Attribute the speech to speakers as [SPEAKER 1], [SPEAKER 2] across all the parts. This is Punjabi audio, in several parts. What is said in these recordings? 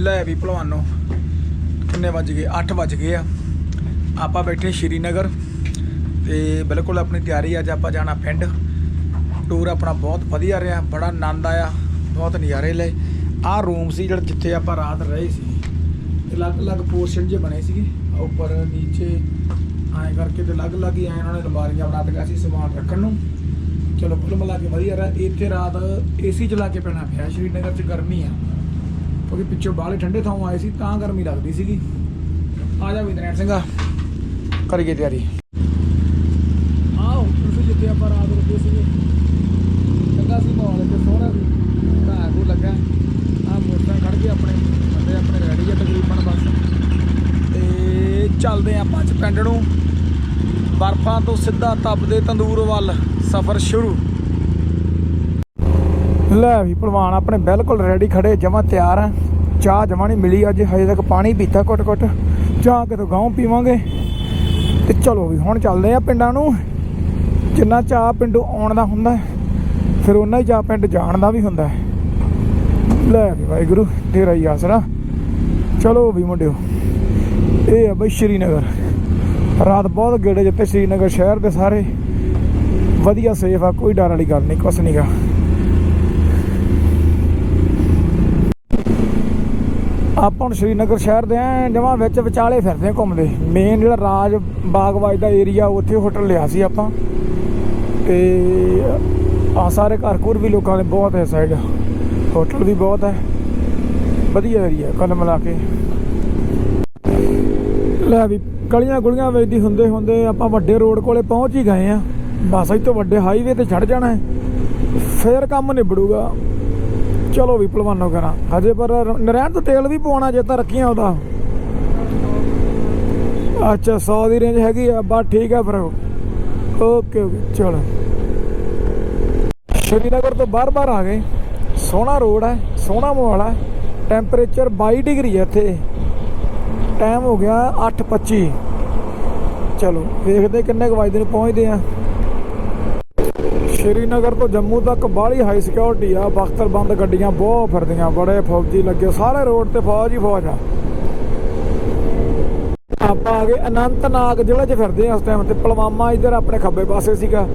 [SPEAKER 1] ਲੈ ਵੀ ਭਲਵਾਨੋ, ਕਿੰਨੇ ਵੱਜ ਗਏ? 8 ਵੱਜ ਗਏ ਆ। ਆਪਾਂ ਬੈਠੇ ਸ਼੍ਰੀਨਗਰ ਤੇ ਬਿਲਕੁਲ ਆਪਣੀ ਤਿਆਰੀ ਅੱਜ ਆਪਾਂ ਜਾਣਾ ਪਿੰਡ। ਟੂਰ ਆਪਣਾ ਬਹੁਤ ਵਧੀਆ ਰਿਹਾ, ਬੜਾ ਆਨੰਦ ਆਇਆ, ਬਹੁਤ ਨਜ਼ਾਰੇ ਲਏ। ਆਹ ਰੂਮ ਸੀ ਜਿਹੜਾ ਜਿੱਥੇ ਆਪਾਂ ਰਾਤ ਰਹੇ ਸੀ ਅਲੱਗ-ਅਲੱਗ ਪੋਰਸ਼ਨ ਜੇ ਬਣੇ ਸੀਗੇ। ਉੱਪਰ, ਨੀਚੇ, ਐਂ ਕਰਕੇ ਤੇ ਅਲੱਗ-ਅਲੱਗ ਹੀ ਐਂ ਉਹਨਾਂ ਨੇ ਅਲਮਾਰੀਆਂ ਬਣਾ ਦਿੱਤੀਆਂ ਸੀ ਸਮਾਨ ਰੱਖਣ ਨੂੰ। ਚਲੋ ਕੁੱਲ ਮਿਲਾ ਕੇ ਵਧੀਆ ਰਿਹਾ। ਇੱਥੇ ਰਾਤ ਏਸੀ ਚਲਾ ਕੇ ਪੈਣਾ ਪਿਆ, ਸ਼੍ਰੀਨਗਰ 'ਚ ਗਰਮੀ ਆ। ਕਿਉਂਕਿ ਪਿੱਛੋਂ ਬਾਹਲੇ ਠੰਡੇ ਥਾਂ ਆਏ ਸੀ, ਤਾਂ ਗਰਮੀ ਲੱਗਦੀ ਸੀਗੀ। ਆ ਜਾ ਵਿੰਦਰੈਣ ਸਿੰਘਾ ਕਰੀਏ ਤਿਆਰੀ? ਆਓ ਤੁਸੀਂ ਜਿੱਥੇ ਆਪਾਂ ਰਾਤ ਰੁਕੇ ਸੀਗੇ, ਚੰਗਾ ਸੀ ਮਾਹੌਲ ਤੇ ਸੋਹਣਾ ਸੀ। ਘਾਹ ਘੂ ਲੱਗਾ ਆ ਮੋਟਰਸਾਈਕਲ ਖੜ ਗਏ ਆਪਣੇ, ਬੰਦੇ ਆਪਣੇ ਰੈਡੀ ਆ ਤਕਰੀਬਨ ਬਸ। ਤੇ ਚੱਲਦੇ ਹਾਂ ਆਪਾਂ 'ਚ ਪਿੰਡ ਨੂੰ। ਬਰਫਾਂ ਤੋਂ ਸਿੱਧਾ ਤਪਦੇ ਤੰਦੂਰ ਵੱਲ ਸਫ਼ਰ ਸ਼ੁਰੂ। ਲੈ ਵੀ ਭਲਵਾਨ, ਆਪਣੇ ਬਿਲਕੁਲ ਰੈਡੀ ਖੜੇ, ਜਮਾ ਤਿਆਰ ਆ। ਚਾਹ ਜਮਾ ਨਹੀਂ ਮਿਲੀ ਅੱਜ, ਹਜੇ ਤੱਕ ਪਾਣੀ ਪੀਤਾ ਘੁੱਟ ਘੁੱਟ ਚਾਹ ਕਿਤੋਂ ਗਾਉਂ ਪੀਵਾਂਗੇ? ਤੇ ਚਲੋ ਵੀ, ਹੁਣ ਚੱਲਦੇ ਆ ਪਿੰਡਾਂ ਨੂੰ। ਜਿੰਨਾ ਚਾਹ ਪਿੰਡੋਂ ਆਉਣ ਦਾ ਹੁੰਦਾ, ਫਿਰ ਉਹਨਾਂ ਹੀ ਚਾਹ ਪਿੰਡ ਜਾਣ ਦਾ ਵੀ ਹੁੰਦਾ। ਲੈ ਵੀ ਵਾਹਿਗੁਰੂ, ਤੇਰਾ ਹੀ ਆਸਰਾ। ਚਲੋ ਵੀ ਮੁੰਡਿਓ, ਇਹ ਆ ਬਈ ਸ਼੍ਰੀਨਗਰ। ਰਾਤ ਬਹੁਤ ਗੇੜੇ ਜਿੱਤੇ ਸ਼੍ਰੀਨਗਰ ਸ਼ਹਿਰ ਦੇ ਸਾਰੇ। ਵਧੀਆ ਸੇਫ ਆ, ਕੋਈ ਡਰ ਵਾਲੀ ਗੱਲ ਨਹੀਂ, ਕੁਛ ਨਹੀਂਗਾ ਆਪਾਂ ਹੁਣ ਸ਼੍ਰੀਨਗਰ ਸ਼ਹਿਰ ਦੇ ਐ ਜਮਾ ਵਿੱਚ ਵਿਚਾਲੇ ਫਿਰਦੇ ਆ ਘੁੰਮਦੇ। ਮੇਨ ਜਿਹੜਾ ਰਾਜ ਬਾਗਵਾਜ ਦਾ ਏਰੀਆ ਉੱਥੇ ਹੋਟਲ ਲਿਆ ਸੀ ਆਪਾਂ। ਤੇ ਆ ਸਾਰੇ ਘਰ ਘੁਰ ਵੀ ਲੋਕਾਂ ਦੇ ਬਹੁਤ ਹੈ ਸਾਈਡ ਹੋਟਲ ਵੀ ਬਹੁਤ ਹੈ। ਵਧੀਆ ਏਰੀਆ ਕੁੱਲ ਮਿਲਾ ਕੇ। ਲੈ ਵੀ ਗਲੀਆਂ ਗੁਲੀਆਂ ਵੇਚਦੀ ਹੁੰਦੇ ਹੁੰਦੇ ਆਪਾਂ ਵੱਡੇ ਰੋਡ ਕੋਲੇ ਪਹੁੰਚ ਹੀ ਗਏ ਆ ਬਸ ਇੱਥੋਂ ਵੱਡੇ ਹਾਈਵੇ ਤੇ ਛੱਡ ਜਾਣਾ ਹੈ। ਫੇਰ ਕੰਮ ਨਿਬੜੂਗਾ। ਚਲੋ ਵੀ ਭਲਵਾਨੋ ਕਰਾਂ। ਹਜੇ ਪਰ ਨਰੈਣ ਤੋਂ ਤੇਲ ਵੀ ਪਵਾਉਣਾ ਜੇ ਤਾਂ ਰੱਖੀਆਂ ਉਹਦਾ। ਅੱਛਾ 100 ਦੀ ਰੇਂਜ ਹੈਗੀ ਆ, ਬਸ ਠੀਕ ਆ ਫਿਰ ਓਕੇ ਓਕੇ ਚਲੋ। ਸ਼੍ਰੀਨਗਰ ਤੋਂ ਬਾਰ-ਬਾਰ ਆ ਗਏ। ਸੋਹਣਾ ਰੋਡ ਹੈ, ਸੋਹਣਾ ਮਾਹੌਲ ਹੈ। ਟੈਂਪਰੇਚਰ 22 ਡਿਗਰੀ ਹੈ ਇੱਥੇ। ਟਾਈਮ ਹੋ ਗਿਆ 8:25 ਚਲੋ, ਵੇਖਦੇ ਕਿੰਨੇ ਕੁ ਵਜੇ ਨੂੰ, ਪਹੁੰਚਦੇ ਆ ਸ਼੍ਰੀਨਗਰ ਤੋਂ ਜੰਮੂ ਤੱਕ ਬਾਹਲੀ ਹਾਈ ਸਿਕਿਉਰਿਟੀ ਆ ਬਖਤਰਬੰਦ ਗੱਡੀਆਂ ਬਹੁਤ ਫਿਰਦੀਆਂ, ਬੜੇ ਫੌਜੀ ਲੱਗੇ ਸਾਰੇ ਰੋਡ ਤੇ ਫੌਜ ਹੀ ਫੌਜ ਆ। ਆਪਾਂ ਆ ਗਏ ਅਨੰਤਨਾਗ ਜ਼ਿਲ੍ਹੇ 'ਚ ਫਿਰਦੇ ਆ ਉਸ ਟਾਈਮ ਤੇ ਪਲਵਾਮਾ ਇੱਧਰ ਆਪਣੇ ਖੱਬੇ ਪਾਸੇ ਸੀਗਾ।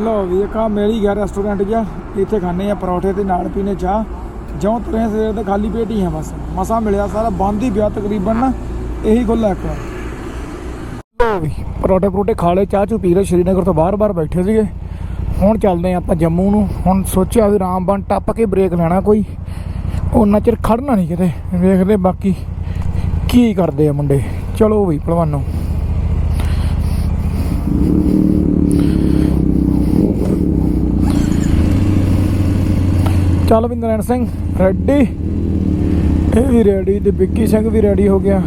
[SPEAKER 1] ਲਓ ਵੀ ਇੱਕ ਆ ਮੇਰੀ ਗਿਆ ਰੈਸਟੋਰੈਂਟ ਜਿਹਾ, ਇੱਥੇ ਖਾਣੇ ਆ ਪਰੌਠੇ ਤੇ ਨਾਲ ਪੀਨੇ ਚਾਹ। ਜਿਉਂ ਤੁਰੇ ਸਵੇਰ ਦਾ ਖਾਲੀ ਪੇਟ ਹੀ ਆ ਬਸ। ਮਸਾ ਮਿਲਿਆ ਸਾਰਾ, ਬੰਦ ਹੀ ਪਿਆ ਤਕਰੀਬਨ ਨਾ ਇਹੀ ਖੁੱਲਾ ਇੱਕ। ਵਾਰ ਲਓ ਵੀ, ਪਰੌਠੇ ਪਰੌਠੇ ਖਾ ਲਏ, ਚਾਹ ਚੂ ਪੀ ਲਏ, ਸ਼੍ਰੀਨਗਰ ਤੋਂ ਬਾਹਰ-ਬਾਹਰ ਬੈਠੇ ਸੀਗੇ। ਹੁਣ ਚੱਲਦੇ ਆ ਆਪਾਂ ਜੰਮੂ ਨੂੰ। ਹੁਣ ਸੋਚਿਆ ਵੀ ਰਾਮਬਨ ਟੱਪ ਕੇ ਬ੍ਰੇਕ ਲੈਣਾ ਕੋਈ। ਉਹਨਾਂ ਚਿਰ ਖੜਨਾ ਨਹੀਂ ਕਿਤੇ। ਵੇਖਦੇ ਬਾਕੀ ਕੀ ਕਰਦੇ ਆ ਮੁੰਡੇ। ਚਲੋ ਵੀ ਭਲਵਾਨੋ ਚੱਲ ਵੀ ਸਿੰਘ ਰੈਡੀ ਇਹ ਵੀ ਰੈਡੀ ਤੇ ਵਿੱਕੀ ਸਿੰਘ ਵੀ ਰੈਡੀ ਹੋ ਗਿਆ।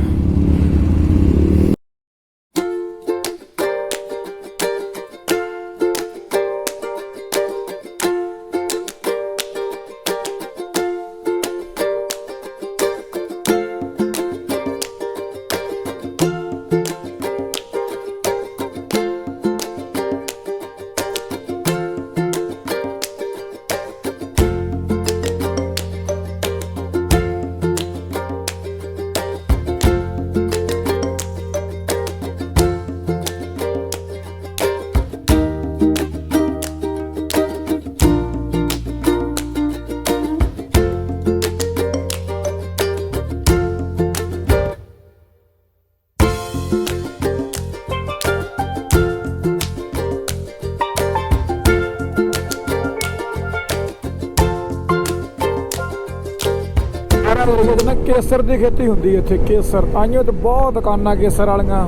[SPEAKER 1] ਕੇਸਰ ਦੀ ਖੇਤੀ ਹੁੰਦੀ ਹੈ ਇੱਥੇ, ਕੇਸਰ। ਤਾਂਹੀਓ ਤੇ ਬਹੁਤ ਦੁਕਾਨਾਂ ਕੇਸਰ ਵਾਲੀਆਂ।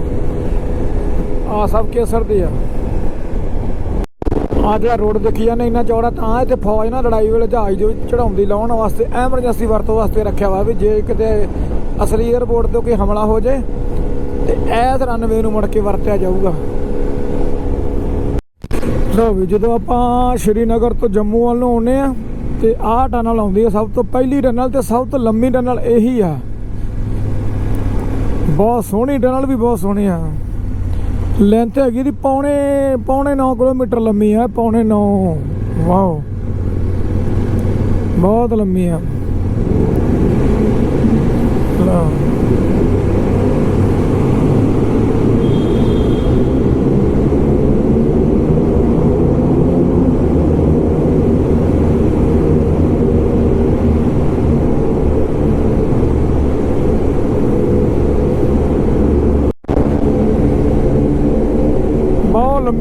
[SPEAKER 1] ਆ ਸਭ ਕੇਸਰ ਦੇ ਆ। ਆ ਜਿਹੜਾ ਰੋਡ ਦੇਖੀ ਜਾਂਦੇ, ਇੰਨਾ ਚੌੜਾ, ਤਾਂ ਇੱਥੇ ਫੌਜ ਨਾ ਲੜਾਈ ਵੇਲੇ ਜਹਾਜ਼ ਦੇ ਵਿੱਚ ਚੜਾਉਂਦੀ ਲਾਉਣ ਵਾਸਤੇ, ਐਮਰਜੈਂਸੀ ਵਰਤੋਂ ਵਾਸਤੇ ਰੱਖਿਆ ਵਾ ਵੀ ਜੇ ਕਿਤੇ ਅਸਲੀ 에ਅਰਪੋਰਟ ਤੇ ਕੋਈ ਹਮਲਾ ਹੋ ਜੇ, ਤੇ ਐਸ ਰਨਵੇ ਨੂੰ ਮੁੜ ਕੇ ਵਰਤਿਆ ਜਾਊਗਾ। ਲਓ ਵੀ, ਜਦੋਂ ਆਪਾਂ ਸ਼੍ਰੀਨਗਰ ਤੋਂ ਜੰਮੂ ਵੱਲ ਨੂੰ ਆਉਨੇ ਆ ਤੇ ਆਹ ਟਨਲ ਆਉਂਦੀ ਹੈ ਸਭ ਤੋਂ ਪਹਿਲੀ ਟਨਲ ਤੇ ਸਭ ਤੋਂ ਲੰਮੀ ਟਨਲ ਇਹੀ ਆ। ਬਹੁਤ ਸੋਹਣੀ ਟਨਲ ਵੀ ਬਹੁਤ ਸੋਹਣੀ ਆ। ਲੈਂਥ ਹੈਗੀ ਦੀ ਪੌਣੇ ਪੌਣੇ 9 ਕਿਲੋਮੀਟਰ ਲੰਮੀ ਆ, ਪੌਣੇ 9 ਵਾਓ। ਬਹੁਤ ਲੰਮੀ ਆ। ਲਓ।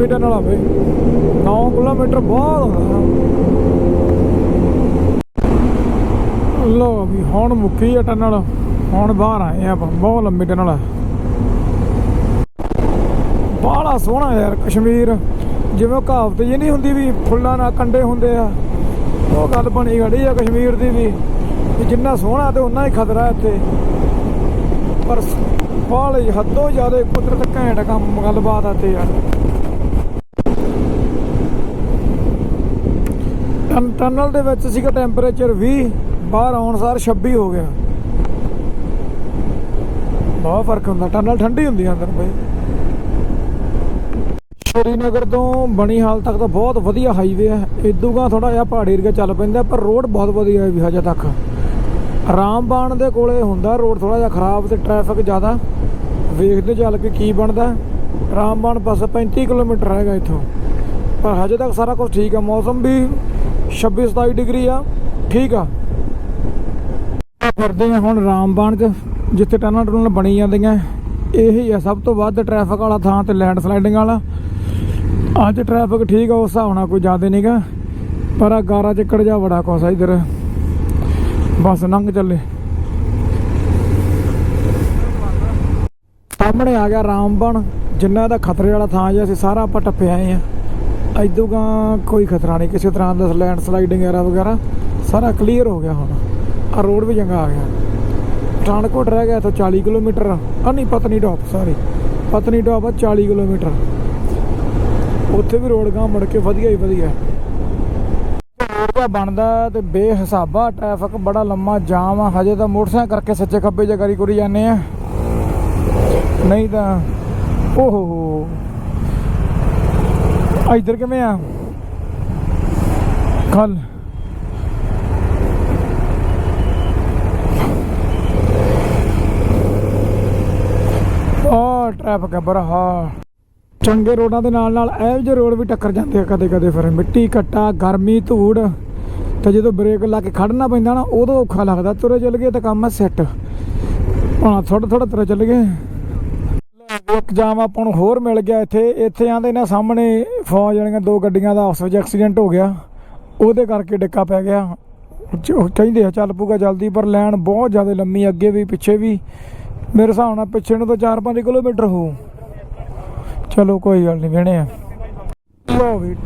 [SPEAKER 1] ਬਹੁਤ ਲੰਮੀ ਟਨਲ 9 ਕਿਲੋਮੀਟਰ ਬਹੁਤ ਹੁੰਦਾ। ਲੋ ਵੀ ਹੁਣ ਮੁੱਕੀ ਆ ਟਨਲ। ਹੁਣ ਬਾਹਰ ਆਏ ਆ ਬਹੁਤ ਲੰਮੀ ਟਨਲ ਆ। ਬਾਹਲਾ ਸੋਹਣਾ ਯਾਰ ਕਸ਼ਮੀਰ। ਜਿਵੇਂ ਕਹਾਵਤ ਜੀ ਨਹੀਂ ਹੁੰਦੀ ਵੀ ਫੁੱਲਾਂ ਨਾਲ ਕੰਡੇ ਹੁੰਦੇ ਆ। ਉਹ ਗੱਲ ਬਣੀ ਖੜੀ ਆ ਕਸ਼ਮੀਰ ਦੀ ਵੀ। ਵੀ ਜਿੰਨਾ ਸੋਹਣਾ ਤੇ ਉਨਾ ਹੀ ਖਤਰਾ ਇੱਥੇ। ਪਰ ਬਾਹਲੇ ਹੱਦੋਂ ਜ਼ਿਆਦਾ ਕੁਦਰਤ ਘੈਂਟ ਕੰਮ, ਗੱਲਬਾਤ ਆ ਤੇ ਯਾਰ। ਟਨਲ ਦੇ ਵਿੱਚ ਸੀਗਾ ਟੈਂਪਰੇਚਰ 20 ਬਾਹਰ ਆਉਣ ਸਾਰ 26 ਹੋ ਗਿਆ। ਬਹੁਤ ਫ਼ਰਕ ਹੁੰਦਾ, ਟਨਲ ਠੰਡੀ ਹੁੰਦੀ ਆ ਅੰਦਰ ਬਈ। ਸ਼੍ਰੀਨਗਰ ਤੋਂ ਬਣੀ ਹਾਲ ਤੱਕ ਤਾਂ ਬਹੁਤ ਵਧੀਆ ਹਾਈਵੇ ਹੈ ਇਦੂਗਾ ਥੋੜਾ ਜਿਹਾ ਪਹਾੜੀ ਏਰੀਆ ਚੱਲ ਪੈਂਦਾ, ਪਰ ਰੋਡ ਬਹੁਤ ਵਧੀਆ ਹੈ ਵੀ ਹਜੇ ਤੱਕ। ਰਾਮਬਾਣ ਦੇ ਕੋਲੇ ਹੁੰਦਾ ਰੋਡ ਥੋੜਾ ਜਿਹਾ ਖਰਾਬ ਤੇ ਟ੍ਰੈਫਿਕ ਜ਼ਿਆਦਾ। ਵੇਖਦੇ ਚੱਲ ਕੇ ਕੀ ਬਣਦਾ। ਰਾਮਬਾਣ ਬਸ 35 ਕਿਲੋਮੀਟਰ ਹੈਗਾ ਇੱਥੋਂ। ਪਰ ਹਜੇ ਤੱਕ ਸਾਰਾ ਕੁਝ ਠੀਕ ਹੈ ਮੌਸਮ ਵੀ 26 27 ਡਿਗਰੀ ਆ, ਠੀਕ ਆ। ਫਿਰਦੇ ਆ ਹੁਣ ਰਾਮਬਾਣ ਚ, ਜਿੱਥੇ ਟਨਲ ਟਨਲ ਬਣੀ ਜਾਂਦੀਆਂ। ਇਹੀ ਆ, ਸਭ ਤੋਂ ਵੱਧ ਟ੍ਰੈਫਿਕ ਵਾਲਾ ਥਾਂ ਤੇ ਲੈਂਡ ਸਲਾਈਡਿੰਗ ਵਾਲਾ। ਅੱਜ ਟ੍ਰੈਫਿਕ ਠੀਕ ਆ, ਉਸ ਹਿਸਾਬ ਨਾਲ ਕੋਈ ਜ਼ਿਆਦਾ ਨਹੀਂਗਾ ਪਰ ਆ ਗਾਰਾ ਚੱਕੜ ਜਾ ਬੜਾ ਕੋਸਾ ਇਧਰ। ਬਸ ਲੰਘ ਚੱਲੇ। ਸਾਹਮਣੇ ਆ ਗਿਆ ਰਾਮਬਣ, ਜਿੰਨਾ ਦਾ ਖਤਰੇ ਵਾਲਾ ਥਾਂ ਜਿਹਾ ਅਸੀਂ ਸਾਰਾ ਆਪਾਂ ਟੱਪੇ ਆਏ ਆ। ਇਦੂਗਾ ਕੋਈ ਖਤਰਾ ਨਹੀਂ, ਕਿਸੇ ਤਰ੍ਹਾਂ ਦਾ ਲੈਂਡ ਸਲਾਈਡਿੰਗ ਵਗੈਰਾ ਵਗੈਰਾ, ਸਾਰਾ ਕਲੀਅਰ ਹੋ ਗਿਆ ਹੁਣ। ਆ ਰੋਡ ਵੀ ਚੰਗਾ ਆ ਗਿਆ। ਪਠਾਨਕੋਟ ਰਹਿ ਗਿਆ ਇੱਥੋਂ 40 ਕਿਲੋਮੀਟਰ। ਆ ਨਹੀਂ ਪਤਨੀ ਟਾਪ ਸੌਰੀ ਪਤਨੀ ਟਾਪ ਆ 40 ਕਿਲੋਮੀਟਰ। ਉੱਥੇ ਵੀ ਰੋਡ ਗਾਂ ਮੁੜ ਕੇ ਵਧੀਆ ਹੀ ਵਧੀਆ। ਰੋਡ ਦਾ ਬਣਦਾ ਤੇ ਬੇਹਿਸਾਬਾ ਟ੍ਰੈਫਿਕ ਬੜਾ ਲੰਮਾ ਜਾਮ ਆ। ਹਜੇ ਤਾਂ ਮੋਟਰਸਾਈਕਲ ਕਰਕੇ ਸੱਚੇ ਖੱਬੇ ਜੇ ਕਰੀ ਕੁਰੀ ਜਾਂਦੇ ਆ। ਨਹੀਂ ਤਾਂ ਓਹੋ ਹੋ ਆ ਇੱਧਰ ਕਿਵੇਂ ਆ? ਕੱਲ। ਆ ਟ੍ਰੈਫਿਕ ਹੈ ਬੜਾ ਚੰਗੇ ਰੋਡਾਂ ਦੇ ਨਾਲ ਨਾਲ ਇਹੋ ਜਿਹੇ ਰੋਡ ਵੀ ਟੱਕਰ ਜਾਂਦੇ ਆ ਕਦੇ ਕਦੇ ਫਿਰ। ਮਿੱਟੀ ਕੱਟਾ ਗਰਮੀ, ਧੂੜ। ਤੇ ਜਦੋਂ ਬ੍ਰੇਕ ਲਾ ਕੇ ਖੜਨਾ ਪੈਂਦਾ ਨਾ, ਉਦੋਂ ਔਖਾ ਲੱਗਦਾ। ਤੁਰੇ ਚੱਲ ਗਏ ਤਾਂ ਕੰਮ ਹੈ ਸੈੱਟ ਹਾਂ ਥੋੜਾ ਥੋੜਾ ਤੁਰੇ ਚੱਲ ਗਏ। ਇੱਕ ਜਾਮ ਆਪਾਂ ਨੂੰ ਹੋਰ ਮਿਲ ਗਿਆ ਇੱਥੇ। ਇੱਥੇ ਆਂਦੇ ਨਾ ਸਾਹਮਣੇ ਫੌਜ ਵਾਲੀਆਂ ਦੋ ਗੱਡੀਆਂ ਦਾ ਆਪਸ ਵਿੱਚ ਐਕਸੀਡੈਂਟ ਹੋ ਗਿਆ। ਉਹਦੇ ਕਰਕੇ ਡਿੱਕਾ ਪੈ ਗਿਆ। ਚ- ਕਹਿੰਦੇ ਆ, ਚੱਲ ਪੂਗਾ ਜਲਦੀ, ਪਰ ਲੈਣ ਬਹੁਤ ਜ਼ਿਆਦਾ ਲੰਮੀ, ਅੱਗੇ ਵੀ, ਪਿੱਛੇ ਵੀ। ਮੇਰੇ ਹਿਸਾਬ ਨਾਲ ਪਿੱਛੇ ਨੂੰ ਤਾਂ 4-5 ਕਿਲੋਮੀਟਰ ਹੋ। ਚਲੋ ਕੋਈ ਗੱਲ ਨਹੀਂ ਵੇਣੇ ਆ। ਲੋ ਵੀ,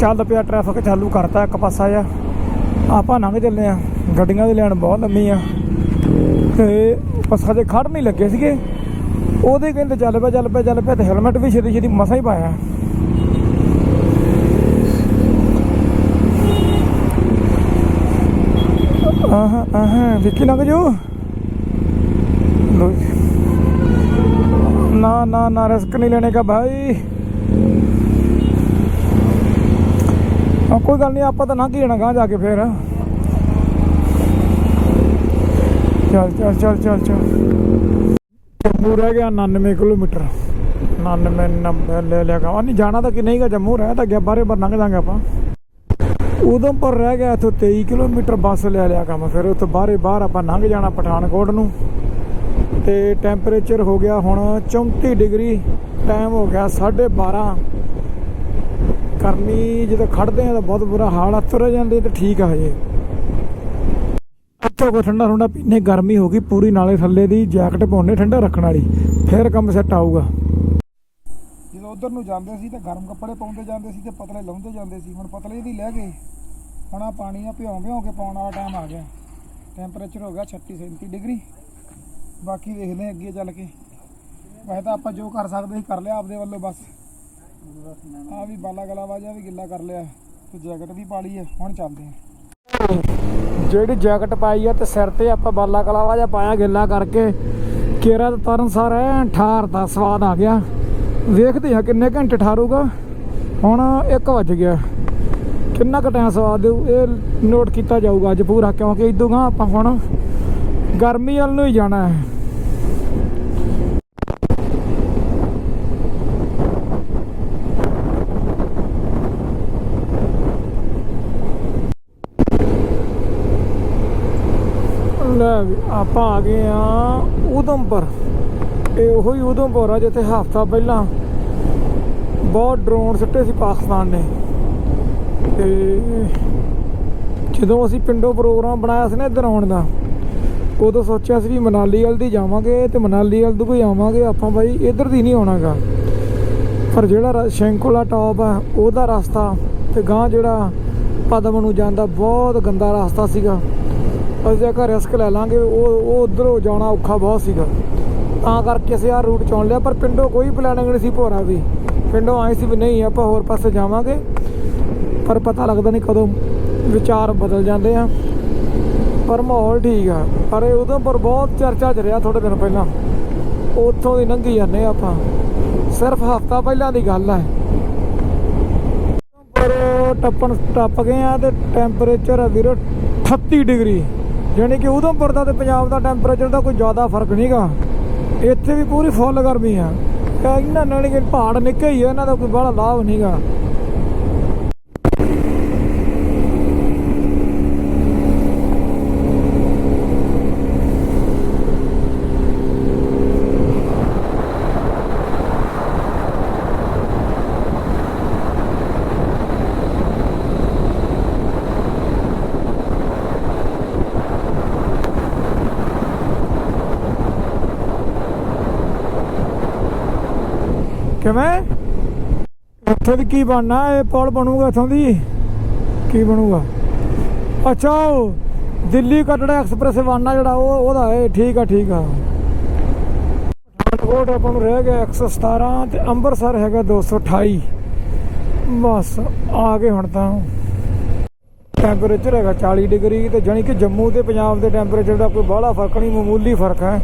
[SPEAKER 1] ਚੱਲ ਪਿਆ ਟ੍ਰੈਫਿਕ ਚਾਲੂ ਕਰਤਾ, ਇੱਕ ਪਾਸਾ ਆ ਆਪਾਂ ਲੰਘ ਚੱਲੇ ਆ। ਗੱਡੀਆਂ ਦੀ ਲੈਣ ਬਹੁਤ ਲੰਮੀ ਆ। ਤੇ ਪਾਸਾ ਦੇ ਖੜ ਨਹੀਂ ਲੱਗੇ ਸੀਗੇ। ਉਹਦੇ ਕਹਿੰਦੇ ਚੱਲ ਪਿਆ ਚੱਲ ਪਿਆ ਚੱਲ ਪਿਆ ਤੇ ਹੈਲਮਟ ਵੀ ਛੇਤੀ ਛੇਤੀ ਮਸਾ ਹੀ ਪਾਇਆ। ਆਹ ਆਹ, ਵਿੱਕੀ ਲੰਘ ਜੋ। ਨਾ ਨਾ ਨਾ ਰਿਸਕ ਨਹੀਂ ਲੈਣੇ ਕਾ ਭਾਈ। ਕੋਈ ਗੱਲ ਨਹੀਂ, ਆਪਾਂ ਤਾਂ ਨਾ ਘੇਣਾ ਗਾਂ ਜਾ ਕੇ ਫੇਰ। ਚੱਲ ਚੱਲ ਚੱਲ ਚੱਲ ਚੱਲ। ਜੰਮੂ ਰਹਿ ਗਿਆ 99 ਕਿਲੋਮੀਟਰ। 99 90 ਲੈ ਲਿਆ ਗਾ। ਨਹੀਂ ਜਾਣਾ ਤਾਂ ਕਿ ਨਹੀਂਗਾ ਜੰਮੂ ਰਹਿ ਤਾਂ ਗਿਆ ਬਾਰੇ ਬਾਰ ਲੰਘ ਜਾਾਂਗੇ ਆਪਾਂ। ਉਧਮਪੁਰ ਰਹਿ ਗਿਆ ਇੱਥੋਂ 23 ਕਿਲੋਮੀਟਰ ਬੱਸ ਲੈ ਲਿਆ ਕੰਮ, ਫਿਰ ਉੱਥੋਂ ਬਾਹਰੇ ਬਾਹਰ ਆਪਾਂ ਲੰਘ ਜਾਣਾ ਪਠਾਨਕੋਟ ਨੂੰ। ਤੇ ਟੈਂਪਰੇਚਰ ਹੋ ਗਿਆ ਹੁਣ 34 ਡਿਗਰੀ ਟਾਈਮ ਹੋ ਗਿਆ 12:30 ਕਰਨੀ ਜਦੋਂ ਖੜਦੇ ਆ ਤਾਂ ਬਹੁਤ ਬੁਰਾ ਹਾਲ ਆ, ਤੁਰ ਜਾਂਦੇ ਤੇ ਠੀਕ ਆ ਹਜੇ। ਇੱਥੋਂ ਕੋ ਠੰਡਾ ਠੰਡਾ ਪੀਨੇ ਗਰਮੀ ਹੋ ਗਈ, ਪੂਰੀ ਨਾਲੇ ਥੱਲੇ ਦੀ ਜੈਕਟ ਪਾਉਣੇ ਠੰਡਾ ਰੱਖਣ ਵਾਲੀ, ਫਿਰ ਕੰਮ ਸੈੱਟ ਆਊਗਾ। ਜਦੋਂ ਉਧਰ ਨੂੰ ਜਾਂਦੇ ਸੀ ਤਾਂ ਗਰਮ ਕੱਪੜੇ ਪਾਉਂਦੇ ਜਾਂਦੇ ਸੀ ਤੇ ਪਤਲੇ ਲਾਉਂਦੇ ਜਾਂਦੇ ਸੀ, ਹੁਣ ਪਤਲੇ ਦੀ ਲੈ ਗਏ। ਹੁਣ ਆ ਪਾਣੀ ਆ ਭਿਉਂ ਭਿਉਂ ਕੇ ਪਾਉਣ ਵਾਲਾ ਟਾਈਮ ਆ ਗਿਆ। ਟੈਂਪਰੇਚਰ ਹੋ ਗਿਆ 36 37 ਡਿਗਰੀ। ਬਾਕੀ ਵੇਖਦੇ ਅੱਗੇ ਚੱਲ ਕੇ। ਵੈਸੇ ਤਾਂ ਆਪਾਂ ਜੋ ਕਰ ਸਕਦੇ ਸੀ ਕਰ ਲਿਆ ਆਪਦੇ ਵੱਲੋਂ ਬਸ। ਆ ਵੀ ਬਾਲਾ ਗਲਾ ਵਾਜਾ ਵੀ ਗਿੱਲਾ ਕਰ ਲਿਆ। ਤੇ ਜੈਕਟ ਵੀ ਪਾ ਲਈ ਹੈ ਹੁਣ ਚੱਲਦੇ ਹਾਂ। ਜਿਹੜੀ ਜੈਕਟ ਪਾਈ ਆ ਤੇ ਸਿਰ ਤੇ ਆਪਾਂ ਬਾਲਾ ਗਲਾ ਵਾਜਾ ਪਾਇਆ ਗਿੱਲਾ ਕਰਕੇ। ਕੇਰਾ ਤੇ ਤਰਨ ਸਾਰ ਐ ਠਾਰ ਸਵਾਦ ਆ ਗਿਆ। ਵੇਖਦੇ ਹਾਂ ਕਿੰਨੇ ਘੰਟੇ ਠਾਰੂਗਾ। ਹੁਣ 1 ਵਜ ਗਿਆ। ਕਿੰਨਾ ਕੁ ਟਾਈਮ ਸਵਾਦ ਦੇਊ, ਇਹ ਨੋਟ ਕੀਤਾ ਜਾਊਗਾ ਅੱਜ ਪੂਰਾ, ਕਿਉਂਕਿ ਇਦੋਂ ਗਾਂ ਆਪਾਂ ਹੁਣ ਗਰਮੀ ਵੱਲ ਨੂੰ ਹੀ ਜਾਣਾ ਹੈ। ਲੈ ਵੀ ਆਪਾਂ ਆ ਗਏ ਆ ਉਧਮਪੁਰ ਇਹ ਉਹੀ ਉਧਮਪੁਰ ਆ ਜਿੱਥੇ ਹਫ਼ਤਾ ਪਹਿਲਾਂ ਬਹੁਤ ਡਰੋਨ ਸਿੱਟੇ ਸੀ ਪਾਕਿਸਤਾਨ ਨੇ। ਤੇ ਜਦੋਂ ਅਸੀਂ ਪਿੰਡੋਂ ਪ੍ਰੋਗਰਾਮ ਬਣਾਇਆ ਸੀ ਨਾ ਇੱਧਰ ਆਉਣ ਦਾ, ਉਦੋਂ ਸੋਚਿਆ ਸੀ ਵੀ ਮਨਾਲੀ ਵੱਲ ਦੀ ਜਾਵਾਂਗੇ ਤੇ ਮਨਾਲੀ ਵੱਲ ਤੋਂ ਕੋਈ ਆਵਾਂਗੇ, ਆਪਾਂ ਬਾਈ ਇੱਧਰ ਦੀ ਨਹੀਂ ਆਉਣਾਗਾ ਪਰ ਜਿਹੜਾ ਸ਼ੈਂਕੋਲਾ ਟਾਪ ਆ, ਉਹਦਾ ਰਸਤਾ ਤੇ ਗਾਂ ਜਿਹੜਾ ਪਦਮ ਨੂੰ ਜਾਂਦਾ, ਬਹੁਤ ਗੰਦਾ ਰਸਤਾ ਸੀਗਾ। ਅਸੀਂ ਆਖਿਆ ਰਿਸਕ ਲੈ ਲਾਂਗੇ, ਉਹ ਉਹ ਉਧਰੋਂ ਜਾਣਾ ਔਖਾ ਬਹੁਤ ਸੀਗਾ। ਤਾਂ ਕਰਕੇ ਅਸੀਂ ਆਹ ਰੂਟ ਚੁਣ ਲਿਆ, ਪਰ ਪਿੰਡੋਂ ਕੋਈ ਪਲੈਨਿੰਗ ਨਹੀਂ ਸੀ ਭੋਰਾ ਦੀ ਪਿੰਡੋਂ ਆਏ ਸੀ ਵੀ ਨਹੀਂ, ਆਪਾਂ ਹੋਰ ਪਾਸੇ ਜਾਵਾਂਗੇ। ਪਰ ਪਤਾ ਲੱਗਦਾ ਨਹੀਂ ਕਦੋਂ ਵਿਚਾਰ ਬਦਲ ਜਾਂਦੇ ਆ। ਪਰ ਮਾਹੌਲ ਠੀਕ ਆ। ਪਰ ਇਹ ਉਦੋਂ ਪਰ ਬਹੁਤ ਚਰਚਾ 'ਚ ਰਿਹਾ ਥੋੜੇ ਦਿਨ ਪਹਿਲਾਂ। ਉੱਥੋਂ ਦੀ ਲੰਘੀ ਜਾਂਦੇ ਆਪਾਂ। ਸਿਰਫ ਹਫਤਾ ਪਹਿਲਾਂ ਦੀ ਗੱਲ ਹੈ ਪਰ ਟੱਪਣ, ਟੱਪ ਗਏ ਆ ਤੇ ਟੈਂਪਰੇਚਰ ਆ ਵੀਰੋ 38 ਡਿਗਰੀ। ਯਾਨੀ ਕਿ ਉਧਮਪੁਰ ਦਾ ਤੇ ਪੰਜਾਬ ਦਾ ਟੈਂਪਰੇਚਰ ਦਾ ਕੋਈ ਜ਼ਿਆਦਾ ਫ਼ਰਕ ਨਹੀਂਗਾ ਇੱਥੇ ਵੀ ਪੂਰੀ ਫੁੱਲ ਗਰਮੀ ਆ। ਇਹਨਾਂ ਨਾਲ ਕਿ ਪਹਾੜ ਨਿੱਕੇ ਹੀ ਆ, ਇਹਨਾਂ ਦਾ ਕੋਈ ਬੜਾ ਲਾਭ ਨਹੀਂਗਾ ਕਿਵੇਂ? ਇੱਥੇ ਦੀ ਕੀ ਬਣਨਾ? ਇਹ ਪੁਲ ਬਣੂਗਾ ਇੱਥੋਂ ਦੀ? ਕੀ ਬਣੂਗਾ? ਅੱਛਾ, ਉਹ ਦਿੱਲੀ ਕਟੜਾ ਐਕਸਪ੍ਰੈਸ ਬਣਨਾ ਜਿਹੜਾ, ਉਹ ਉਹਦਾ ਹੈ ਠੀਕ ਆ ਠੀਕ ਆ। ਪਠਾਨਕੋਟ ਆਪਾਂ ਨੂੰ ਰਹਿ ਗਿਆ 117 ਤੇ ਅੰਮ੍ਰਿਤਸਰ ਹੈਗਾ 228 ਬਸ, ਆ ਗਏ ਹੁਣ ਤਾਂ। ਟੈਂਪਰੇਚਰ ਹੈਗਾ 40 ਡਿਗਰੀ ਤੇ ਜਾਣੀ ਕਿ ਜੰਮੂ ਤੇ ਪੰਜਾਬ ਦੇ ਟੈਂਪਰੇਚਰ ਦਾ ਕੋਈ ਬਾਹਲਾ ਫ਼ਰਕ ਨਹੀਂ, ਮਾਮੂਲੀ ਫ਼ਰਕ ਹੈ।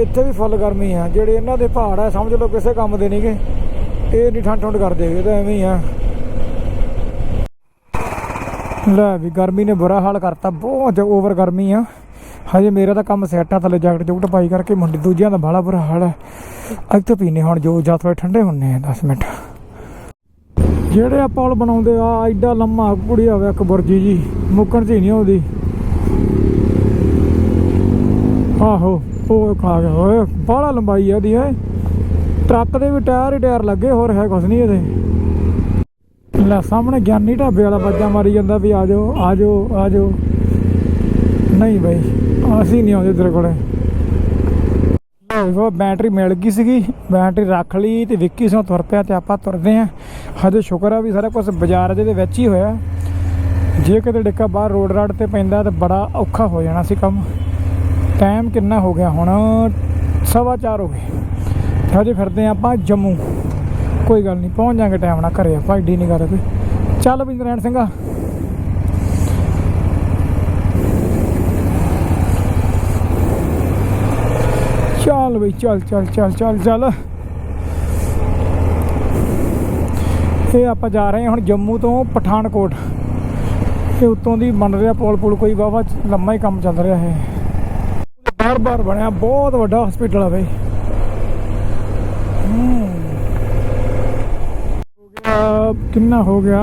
[SPEAKER 1] ਇੱਥੇ ਵੀ ਫੁੱਲ ਗਰਮੀ ਆ। ਜਿਹੜੇ ਇਹਨਾਂ ਦੇ ਪਹਾੜ ਆ, ਸਮਝ ਲਓ ਕਿਸੇ ਕੰਮ ਦੇ ਨਹੀਂਗੇ। ਇਹ ਨਹੀਂ ਠੰਡ ਠੰਡ ਕਰਦੇ ਇਹ ਤਾਂ ਐਵੇਂ ਹੀ ਆ। ਲੈ ਵੀ ਗਰਮੀ ਨੇ ਬੁਰਾ ਹਾਲ ਕਰਤਾ। ਬਹੁਤ ਓਵਰ ਗਰਮੀ ਆ। ਹਜੇ ਮੇਰਾ ਤਾਂ ਕੰਮ ਸੈੱਟ ਆ, ਥੱਲੇ ਜੈਕਟ ਜੁਕਟ ਪਾਈ ਕਰਕੇ ਮੁੰਡੇ ਦੂਜਿਆਂ ਦਾ ਬਾਲਾ ਬੁਰਾ ਹਾਲ ਹੈ ਅੱਜ ਤੋਂ ਪੀਨੇ ਹੁਣ ਜੋ ਜਾਂ ਥੋੜੇ ਠੰਡੇ ਹੁੰਨੇ ਆ 10 ਮਿੰਟ। ਜਿਹੜੇ ਆ ਪੁਲ ਬਣਾਉਂਦੇ ਆ, ਐਡਾ ਲੰਮਾ ਕੁੜੀ ਹੋਵੇ ਇੱਕ ਬੁਰਜੀ ਜੀ। ਮੁੱਕਣ ਚ ਹੀ ਨਹੀਂ ਆਉਂਦੀ। ਆਹੋ। ਉਹ ਖਾ ਗਿਆ, ਓਏ, ਬਾਹਲਾ ਲੰਬਾਈ ਆ ਇਹਦੀ ਹੈ ਟਰੱਕ ਦੇ ਵੀ ਟਾਇਰ ਹੀ ਟਾਇਰ ਲੱਗੇ, ਹੋਰ ਹੈ ਕੁਛ ਨਹੀਂ ਇਹਦੇ। ਲੈ, ਸਾਹਮਣੇ ਗਿਆਨੀ ਢਾਬੇ ਵਾਲਾ ਬੱਜਾ ਮਾਰੀ ਜਾਂਦਾ ਵੀ ਆ ਜਾਓ ਆ ਜਾਓ ਆ ਜਾਓ। ਨਹੀਂ ਬਈ, ਅਸੀਂ ਨਹੀਂ ਆਉਂਦੇ ਤੇਰੇ ਕੋਲੇ। ਉਹ ਬੈਟਰੀ ਮਿਲ ਗਈ ਸੀਗੀ, ਬੈਟਰੀ ਰੱਖ ਲਈ ਤੇ ਵਿੱਕੀ ਸੋਂ ਤੁਰ ਪਿਆ ਤੇ ਆਪਾਂ ਤੁਰਦੇ ਆਂ। ਹਜੇ ਸ਼ੁਕਰ ਆ ਵੀ ਸਾਰਾ ਕੁਝ ਬਾਜ਼ਾਰ ਦੇ ਵਿੱਚ ਹੀ ਹੋਇਆ। ਜੇ ਕਿਤੇ ਡਿੱਕਾ ਬਾਹਰ ਰੋਡ ਰਾਡ ਤੇ ਪੈਂਦਾ ਤਾਂ ਬੜਾ ਔਖਾ ਹੋ ਜਾਣਾ ਸੀ ਕੰਮ। ਟਾਈਮ ਕਿੰਨਾ ਹੋ ਗਿਆ? ਹੁਣ ਸਵਾ ਚਾਰ ਹੋ ਗਏ। ਹਜੇ ਫਿਰਦੇ ਆਂ ਆਪਾਂ ਜੰਮੂ। ਕੋਈ ਗੱਲ ਨਹੀਂ, ਪਹੁੰਚ ਜਾਾਂਗੇ ਟਾਈਮ ਨਾਲ ਘਰੇ ਆਪਾਂ, ਏਡੀ ਨਹੀਂ ਗੱਲ ਕੋਈ। ਚੱਲ ਵੀ ਨਰੈਣ ਸਿੰਘਾ। ਚੱਲ ਬਈ, ਚੱਲ ਚੱਲ ਚੱਲ ਚੱਲ ਚੱਲ। ਇਹ ਆਪਾਂ ਜਾ ਰਹੇ ਹਾਂ ਹੁਣ ਜੰਮੂ ਤੋਂ ਪਠਾਨਕੋਟ। ਇਹ ਉੱਤੋਂ ਦੀ ਬਣ ਰਿਹਾ ਪੁਲ ਪੁਲ ਕੋਈ ਵਾਵਾ ਲੰਮਾ ਹੀ ਕੰਮ ਚੱਲ ਰਿਹਾ ਹੈ ਬਾਰ ਬਾਰ ਬਣਿਆ, ਬਹੁਤ ਵੱਡਾ ਹਸਪੀਟਲ ਆ ਬਈ। ਹੋ। ਗਿਆ, ਕਿੰਨਾ ਹੋ ਗਿਆ?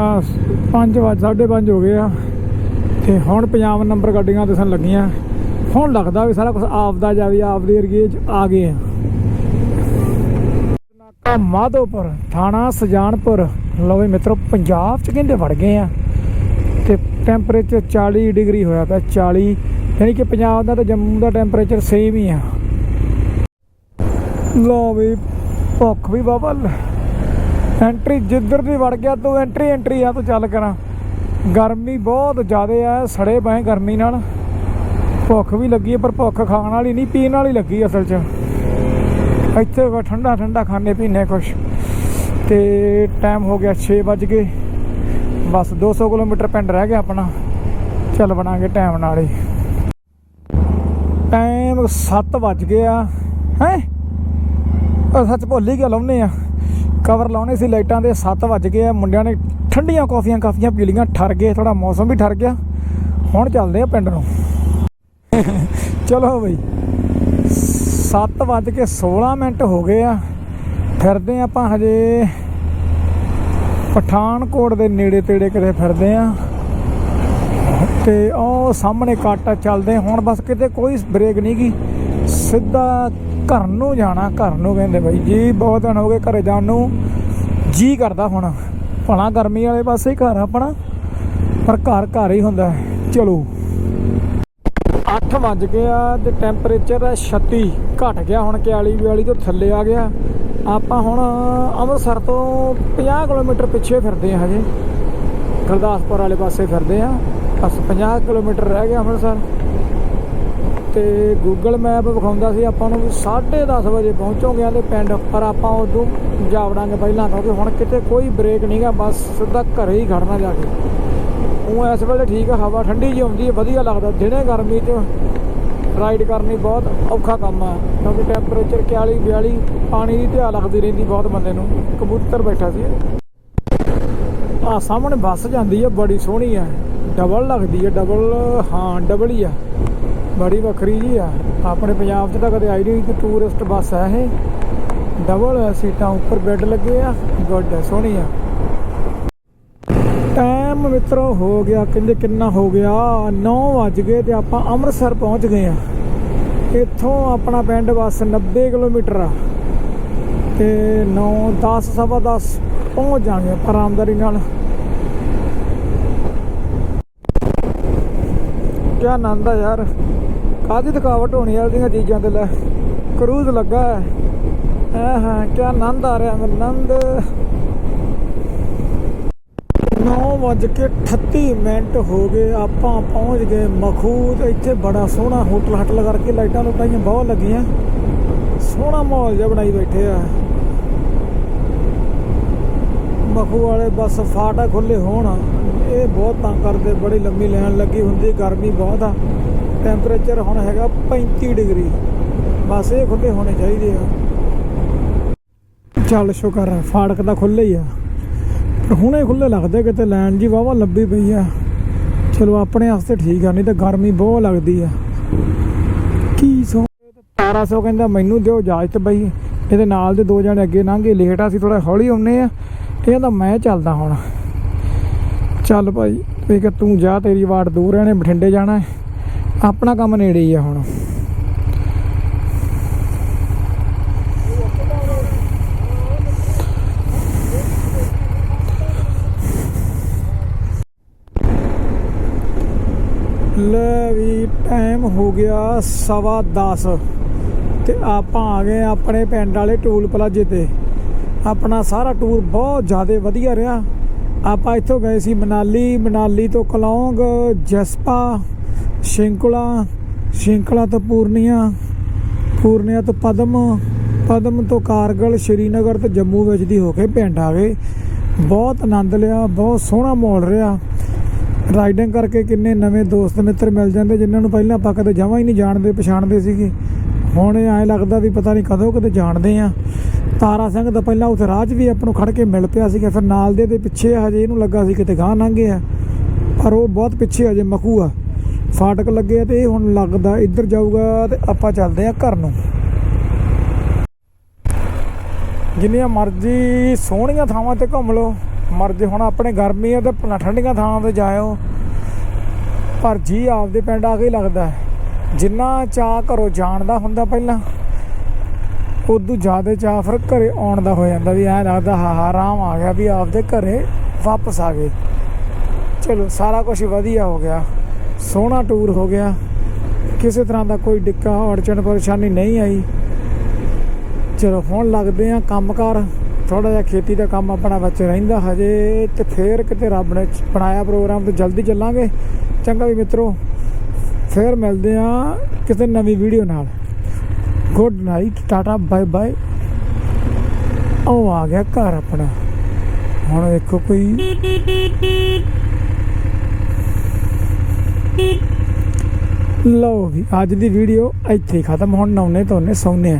[SPEAKER 1] 5 ਵਜੇ 5:30 ਹੋ ਗਏ ਆ। ਤੇ ਹੁਣ ਪੰਜਾਬ ਨੰਬਰ ਗੱਡੀਆਂ ਦਿਸਣ ਲੱਗੀਆਂ। ਹੁਣ ਲੱਗਦਾ ਵੀ ਸਾਰਾ ਕੁਝ ਆਪਦਾ ਜਾ ਵੀ ਆਪਦੇ ਏਰੀਏ 'ਚ ਆ ਗਏ ਆ। ਨਾਕਾ ਮਾਧੋਪੁਰ, ਥਾਣਾ ਸਜਾਨਪੁਰ। ਲਓ ਵੀ ਮਿੱਤਰੋ, ਪੰਜਾਬ 'ਚ ਕਹਿੰਦੇ ਵੜ ਗਏ ਆ। ਤੇ ਟੈਂਪਰੇਚਰ 40 ਡਿਗਰੀ ਹੋਇਆ ਪਿਆ 40 ਯਾਨੀ ਕਿ ਪੰਜਾਬ ਦਾ ਤੇ ਜੰਮੂ ਦਾ ਟੈਂਪਰੇਚਰ ਸੇਮ ਹੀ ਆ। ਲਓ ਵੀ, ਭੁੱਖ ਵੀ ਬਾਬਲ। ਐਂਟਰੀ ਜਿੱਧਰ ਦੀ ਵੜ ਗਿਆ, ਤੂੰ ਐਂਟਰੀ ਐਂਟਰੀ ਆ, ਤੂੰ ਚੱਲ ਕਰਾਂ। ਗਰਮੀ ਬਹੁਤ ਜ਼ਿਆਦਾ ਆ, ਸੜੇ ਪਏ ਗਰਮੀ ਨਾਲ। ਭੁੱਖ ਵੀ ਲੱਗੀ ਹੈ ਪਰ ਭੁੱਖ ਖਾਣ ਵਾਲੀ ਨਹੀਂ, ਪੀਣ ਵਾਲੀ ਲੱਗੀ ਅਸਲ 'ਚ। ਇੱਥੇ ਕੋ ਠੰਡਾ ਠੰਡਾ ਖਾਣੇ ਪੀਣੇ ਕੁਛ। ਤੇ ਟਾਈਮ ਹੋ ਗਿਆ 6 ਵੱਜ ਗਏ। ਬਸ 200 ਕਿਲੋਮੀਟਰ ਪਿੰਡ ਰਹਿ ਗਿਆ ਆਪਣਾ। ਚੱਲ ਬਣਾਂਗੇ ਟਾਈਮ ਨਾਲ ਹੀ। ਟਾਈਮ 7 ਵੱਜ ਗਏ ਆ, ਹੈ? ਸੱਚ ਭੁੱਲ ਹੀ ਗਿਆ, ਲਾਉਨੇ ਆ। ਕਵਰ ਲਾਉਣੇ ਸੀ ਲਾਈਟਾਂ ਦੇ 7 ਵੱਜ ਗਏ ਆ। ਮੁੰਡਿਆਂ ਨੇ ਠੰਡੀਆਂ ਕੌਫੀਆਂ ਕਾਫੀਆਂ ਪੀ ਲਈਆਂ, ਠਰ ਗਏ ਥੋੜਾ ਮੌਸਮ ਵੀ ਠਰ ਗਿਆ। ਹੁਣ ਚੱਲਦੇ ਆ ਪਿੰਡ ਨੂੰ। ਚਲੋ ਬਈ 7 ਵੱਜ ਕੇ 16 ਮਿੰਟ ਹੋ ਗਏ ਆ। ਫਿਰਦੇ ਆਪਾਂ ਹਜੇ ਪਠਾਨਕੋਟ ਦੇ ਨੇੜੇ ਤੇੜੇ ਕਿਤੇ ਫਿਰਦੇ ਆ। ਤੇ ਉਹ ਸਾਹਮਣੇ ਕੱਟ ਚੱਲਦੇ ਹੁਣ ਬਸ ਕਿਤੇ ਕੋਈ ਬ੍ਰੇਕ ਨਹੀਂ ਗੀ। ਸਿੱਧਾ ਘਰ ਨੂੰ ਜਾਣਾ, ਘਰ ਨੂੰ ਕਹਿੰਦੇ ਬਾਈ ਜੀ, ਬਹੁਤ ਦਿਨ ਹੋ ਗਏ ਘਰੇ ਜਾਣ ਨੂੰ। ਜੀ ਕਰਦਾ ਹੁਣ। ਭਲਾ ਗਰਮੀ ਵਾਲੇ ਪਾਸੇ ਹੀ ਘਰ ਆਪਣਾ, ਪਰ ਘਰ ਘਰ ਹੀ ਹੁੰਦਾ ਚਲੋ। 8 ਵੱਜ ਗਿਆ ਆ ਤੇ ਟੈਂਪਰੇਚਰ 36 ਘਟ ਗਿਆ ਹੁਣ 41 42 ਤੋਂ ਥੱਲੇ ਆ ਗਿਆ। ਆਪਾਂ ਹੁਣ ਅੰਮ੍ਰਿਤਸਰ ਤੋਂ 50 ਕਿਲੋਮੀਟਰ ਪਿੱਛੇ ਫਿਰਦੇ ਆ ਹਜੇ। ਗੁਰਦਾਸਪੁਰ ਵਾਲੇ ਪਾਸੇ ਫਿਰਦੇ ਆ। ਬਸ 50 ਕਿਲੋਮੀਟਰ ਰਹਿ ਗਿਆ ਅੰਮ੍ਰਿਤਸਰ। ਤੇ ਗੂਗਲ ਮੈਪ ਵਿਖਾਉਂਦਾ ਸੀ ਆਪਾਂ ਨੂੰ ਵੀ 10:30 ਵਜੇ ਪਹੁੰਚੋਗੇ ਆਂਦੇ ਪਿੰਡ, ਪਰ ਆਪਾਂ ਉਦੋਂ ਜਾਵੜਾਂਗੇ ਪਹਿਲਾਂ, ਕਿਉਂਕਿ ਹੁਣ ਕਿਤੇ ਕੋਈ ਬ੍ਰੇਕ ਨਹੀਂਗਾ ਬਸ ਸਿੱਧਾ ਘਰੇ ਹੀ ਖੜਨਾ ਜਾ ਕੇ। ਉਹ ਇਸ ਵੇਲੇ ਠੀਕ ਆ, ਹਵਾ ਠੰਡੀ ਜਿਹੀ ਆਉਂਦੀ ਹੈ ਵਧੀਆ ਲੱਗਦਾ। ਦਿਨੇ ਗਰਮੀ 'ਚ ਰਾਈਡ ਕਰਨੀ ਬਹੁਤ ਔਖਾ ਕੰਮ ਆ, ਕਿਉਂਕਿ ਟੈਂਪਰੇਚਰ 41 42 ਪਾਣੀ ਦੀ ਧਿਆ ਲੱਗਦੀ ਰਹਿੰਦੀ ਬਹੁਤ ਬੰਦੇ ਨੂੰ। ਕਬੂਤਰ ਬੈਠਾ ਸੀ। ਆ ਸਾਹਮਣੇ ਬੱਸ ਜਾਂਦੀ ਹੈ ਬੜੀ ਸੋਹਣੀ ਆ। ਡਬਲ ਲੱਗਦੀ ਹੈ ਡਬਲ, ਹਾਂ, ਡਬਲ ਹੀ ਆ। ਬੜੀ ਵੱਖਰੀ ਜੀ ਆ। ਆਪਣੇ ਪੰਜਾਬ 'ਚ ਤਾਂ ਕਦੇ ਆਈ ਨਹੀਂ ਕਿ ਟੂਰਿਸਟ ਬੱਸ ਹੈ ਇਹ। ਡਬਲ ਸੀਟਾਂ ਉੱਪਰ ਬੈੱਡ ਲੱਗੇ ਆ, ਗੁੱਡ, ਸੋਹਣੀ ਆ। ਟਾਈਮ ਮਿੱਤਰੋ, ਹੋ ਗਿਆ ਕਹਿੰਦੇ ਕਿੰਨਾ ਹੋ ਗਿਆ? 9 ਵੱਜ ਗਏ ਤੇ ਆਪਾਂ ਅੰਮ੍ਰਿਤਸਰ ਪਹੁੰਚ ਗਏ ਆ। ਇੱਥੋਂ ਆਪਣਾ ਪਿੰਡ ਬਸ 90 ਕਿਲੋਮੀਟਰ ਆ। ਤੇ 9 10 ਸਵਾ 10 ਪਹੁੰਚ ਜਾਾਂਗੇ ਆਰਾਮਦਾਰੀ ਨਾਲ। ਕਿਆ ਆਨੰਦ ਆ ਯਾਰ। ਕਾਹਦੀ ਥਕਾਵਟ ਹੋਣੀ ਯਾਰ ਦੀਆਂ ਚੀਜ਼ਾਂ ਤੇ ਲੈ। ਕਰੂਜ਼ ਲੱਗਾ ਹੈ। ਹਾਂ ਹਾਂ, ਕਿਆ ਆਨੰਦ ਆ ਰਿਹਾ ਮੈਨੂੰ, ਆਨੰਦ। 9 ਵੱਜ ਕੇ 38 ਮਿੰਟ ਹੋ ਗਏ, ਆਪਾਂ ਪਹੁੰਚ ਗਏ ਮਖੂਤ ਇੱਥੇ ਬੜਾ ਸੋਹਣਾ ਹੋਟਲ ਹਟਲ ਕਰਕੇ ਲਾਈਟਾਂ ਲੁਟਾਈਆਂ ਬਹੁਤ ਲੱਗੀਆਂ। ਸੋਹਣਾ ਮਾਹੌਲ ਜਿਹਾ ਬਣਾਈ ਬੈਠੇ ਆ। ਮਖੂ ਵਾਲੇ ਬਸ ਫਾਟਾ ਖੁੱਲੇ ਹੋਣ। ਇਹ ਬਹੁਤ ਤੰਗ ਕਰਦੇ, ਬੜੀ ਲੰਮੀ ਲਾਈਨ ਲੱਗੀ ਹੁੰਦੀ, ਗਰਮੀ ਬਹੁਤ ਆ। ਟੈਂਪਰੇਚਰ ਹੁਣ ਹੈਗਾ 35 ਡਿਗਰੀ। ਬਸ ਇਹ ਖੁੱਲੇ ਹੋਣੇ ਚਾਹੀਦੇ ਆ। ਚੱਲ ਸ਼ੁਕਰ ਆ, ਫਾਟਕ ਤਾਂ ਖੁੱਲੇ ਹੀ ਆ। ਪਰ ਹੁਣੇ ਖੁੱਲੇ ਲੱਗਦੇ ਕਿਤੇ, ਲਾਈਨ ਜੀ ਵਾਵਾ ਲੱਭੀ ਪਈ ਆ। ਚਲੋ ਆਪਣੇ ਵਾਸਤੇ ਠੀਕ ਆ, ਨਹੀਂ ਤਾਂ ਗਰਮੀ ਬਹੁਤ ਲੱਗਦੀ ਆ। ਕੀ ਸੋ 1200 ਕਹਿੰਦਾ, ਮੈਨੂੰ ਦਿਓ ਇਜਾਜ਼ਤ ਬਈ। ਇਹਦੇ ਨਾਲ ਦੇ ਦੋ ਜਣੇ ਅੱਗੇ ਲੰਘੇ ਲੇਟ ਆ ਸੀ ਥੋੜਾ ਹੌਲੀ ਆਉਨੇ ਆ। ਇਹ ਕਹਿੰਦਾ, ਮੈਂ ਚੱਲਦਾ ਹੁਣ। ਚੱਲ ਭਾਈ, ਵੀ ਕਿ ਤੂੰ ਜਾ, ਤੇਰੀ ਵਾਟ ਦੂਰ ਰਹਿਣੇ ਬਠਿੰਡੇ ਜਾਣਾ ਆਪਣਾ ਕੰਮ ਨੇੜੇ ਹੀ ਆ ਹੁਣ। ਲੈ ਵੀ ਟਾਈਮ ਹੋ ਗਿਆ ਸਵਾ 10 ਤੇ ਆਪਾਂ ਆ ਗਏ ਆਪਣੇ ਪਿੰਡ ਵਾਲੇ ਟੂਲ ਪਲਾਜੇ ਤੇ। ਆਪਣਾ ਸਾਰਾ ਟੂਰ ਬਹੁਤ ਜ਼ਿਆਦਾ ਵਧੀਆ ਰਿਹਾ। ਆਪਾਂ ਇੱਥੋਂ ਗਏ ਸੀ ਮਨਾਲੀ ਮਨਾਲੀ ਤੋਂ ਕਲੌਂਗ, ਜਸਪਾ, ਸ਼ਿੰਕਲਾ ਸ਼ਿੰਕਲਾ ਤੋਂ ਪੂਰਨੀਆ ਪੂਰਨੀਆ ਤੋਂ ਪਦਮ ਪਦਮ ਤੋਂ ਕਾਰਗਲ, ਸ਼੍ਰੀਨਗਰ ਤੇ ਜੰਮੂ ਵਿੱਚ ਦੀ ਹੋ ਕੇ ਪਿੰਡ ਆ ਗਏ। ਬਹੁਤ ਆਨੰਦ ਲਿਆ, ਬਹੁਤ ਸੋਹਣਾ ਮਾਹੌਲ ਰਿਹਾ। ਰਾਈਡਿੰਗ ਕਰਕੇ ਕਿੰਨੇ ਨਵੇਂ ਦੋਸਤ ਮਿੱਤਰ ਮਿਲ ਜਾਂਦੇ, ਜਿਨ੍ਹਾਂ ਨੂੰ ਪਹਿਲਾਂ ਆਪਾਂ ਕਦੇ ਜਮਾਂ ਹੀ ਨਹੀਂ ਜਾਣਦੇ, ਪਛਾਣਦੇ ਸੀਗੇ। ਹੁਣ ਐਂ ਲੱਗਦਾ ਵੀ ਪਤਾ ਨਹੀਂ ਕਦੋਂ ਕਦੇ ਜਾਣਦੇ ਆ। ਤਾਰਾ ਸਿੰਘ ਦਾ ਪਹਿਲਾਂ ਉੱਥੇ ਰਾਜ ਵੀ ਆਪਾਂ ਨੂੰ ਖੜ ਕੇ ਮਿਲ ਪਿਆ ਸੀਗਾ, ਫਿਰ ਨਾਲ ਦੇ ਦੇ ਪਿੱਛੇ ਹਜੇ ਇਹਨੂੰ ਲੱਗਾ ਸੀ ਕਿਤੇ ਗਾਂ ਲੰਘੇ ਆ ਪਰ ਉਹ ਬਹੁਤ ਪਿੱਛੇ ਹਜੇ ਮਖੂ ਆ। ਫਾਟਕ ਲੱਗੇ ਤੇ ਇਹ ਹੁਣ ਲੱਗਦਾ ਇੱਧਰ ਜਾਊਗਾ ਤੇ ਆਪਾਂ ਚੱਲਦੇ ਆ ਘਰ ਨੂੰ। ਜਿੰਨੀਆਂ ਮਰਜ਼ੀ ਸੋਹਣੀਆਂ ਥਾਵਾਂ ਤੇ ਘੁੰਮ ਲਓ। ਮਰਜ਼ੀ ਹੁਣ ਆਪਣੇ ਗਰਮੀ ਆ ਤੇ ਠੰਡੀਆਂ ਥਾਵਾਂ ਤੇ ਜਾਇਓ। ਪਰ ਜੀ ਆਪਦੇ ਪਿੰਡ ਆ ਕੇ ਲੱਗਦਾ। ਜਿੰਨਾ ਚਾਹ ਘਰੋਂ ਜਾਣ ਦਾ ਹੁੰਦਾ ਪਹਿਲਾਂ। ਉਦੋਂ ਜ਼ਿਆਦਾ ਚਾਹ ਫਿਰ ਘਰੇ ਆਉਣ ਦਾ ਹੋ ਜਾਂਦਾ ਵੀ ਐਂ ਲੱਗਦਾ, ਹਾਂ ਹਾਂ, ਆਰਾਮ ਆ ਗਿਆ ਵੀ ਆਪਦੇ ਘਰੇ ਵਾਪਸ ਆ ਗਏ। ਚਲੋ, ਸਾਰਾ ਕੁਝ ਵਧੀਆ ਹੋ ਗਿਆ। ਸੋਹਣਾ ਟੂਰ ਹੋ ਗਿਆ। ਕਿਸੇ ਤਰ੍ਹਾਂ ਦਾ ਕੋਈ ਡਿੱਕਾ, ਅੜਚਣ, ਪਰੇਸ਼ਾਨੀ ਨਹੀਂ ਆਈ। ਚਲੋ, ਹੁਣ ਲੱਗਦੇ ਆ ਕੰਮਕਾਰ। ਥੋੜਾ ਜਿਹਾ ਖੇਤੀ ਦਾ ਕੰਮ ਆਪਣਾ ਵਿੱਚ ਰਹਿੰਦਾ ਹਜੇ ਤੇ ਫੇਰ ਕਿਤੇ ਰੱਬ ਨੇ ਬਣਾਇਆ ਪ੍ਰੋਗਰਾਮ ਤੇ ਜਲਦੀ ਚੱਲਾਂਗੇ। ਚੰਗਾ ਵੀ ਮਿੱਤਰੋ, ਫੇਰ ਮਿਲਦੇ ਆ ਕਿਸੇ ਨਵੀਂ ਵੀਡੀਓ ਨਾਲ। Good night, tata, bye bye. ਉਹ ਆ ਗਿਆ ਘਰ ਆਪਣਾ। ਹੁਣ ਵੇਖੋ ਕੋਈ ਲਓ ਵੀ, ਅੱਜ ਦੀ ਵੀਡੀਓ ਇੱਥੇ ਹੀ ਖਤਮ। ਹੁਣ ਨੌਨੇ ਧੋਨੇ ਸੌਨੇ ਆ